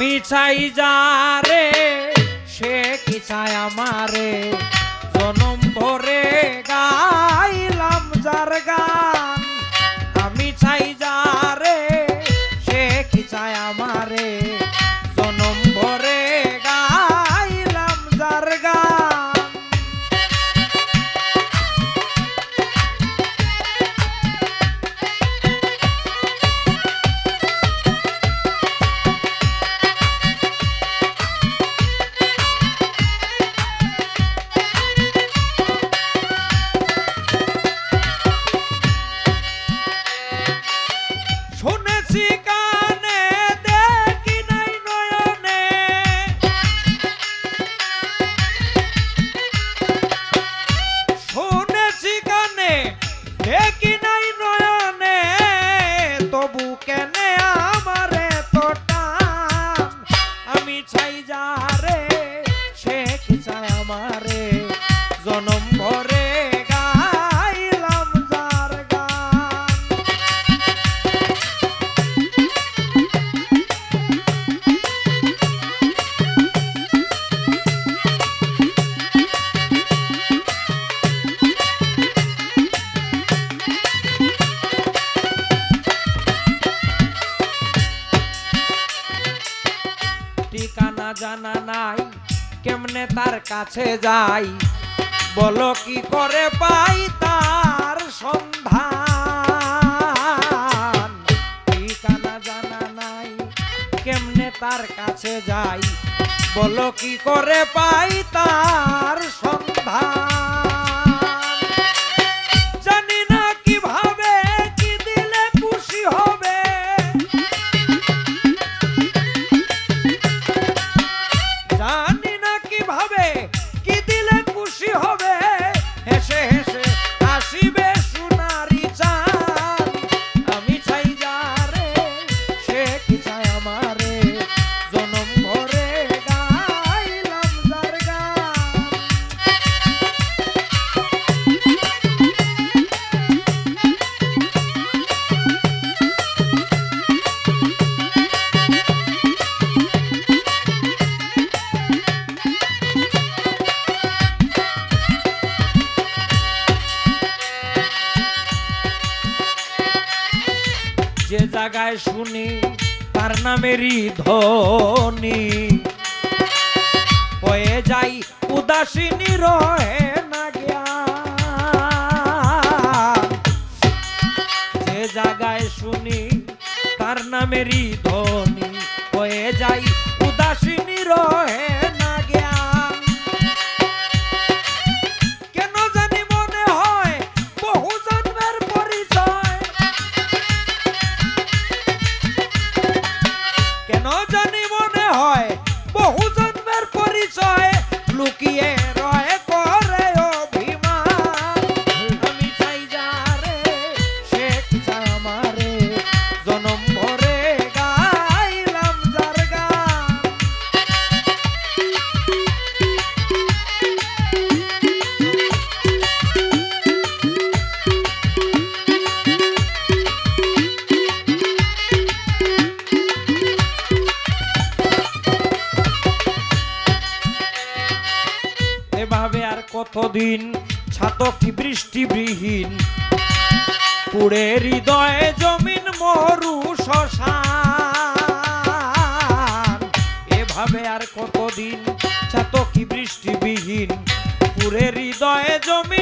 আমি চাই যারে সে কি চায় আমারে? জানা নাই কেমনে তার কাছে যাই? বলো কি করে পাই তার সন্ধান? ঠিকানা জানা নাই কেমনে তার কাছে যাই? বলো কি করে পাই তার জায়গায় শুনি, তার নামেরই ধ্বনি। হয়ে যাই উদাসীনী রহে না যে জায়গায় শুনি, তার নামেরই ধ্বনি। হয়ে যাই উদাসীনী রহে জানি মনে হয় বহু জন্মের পরিচয় লুকিয়ে রয়ে কতদিন ছাতক বৃষ্টিবিহীন পুরে হৃদয়ে জমিন মরু শশান এভাবে আর কতদিন ছাতক বৃষ্টিবিহীন পুরে হৃদয়ে জমিন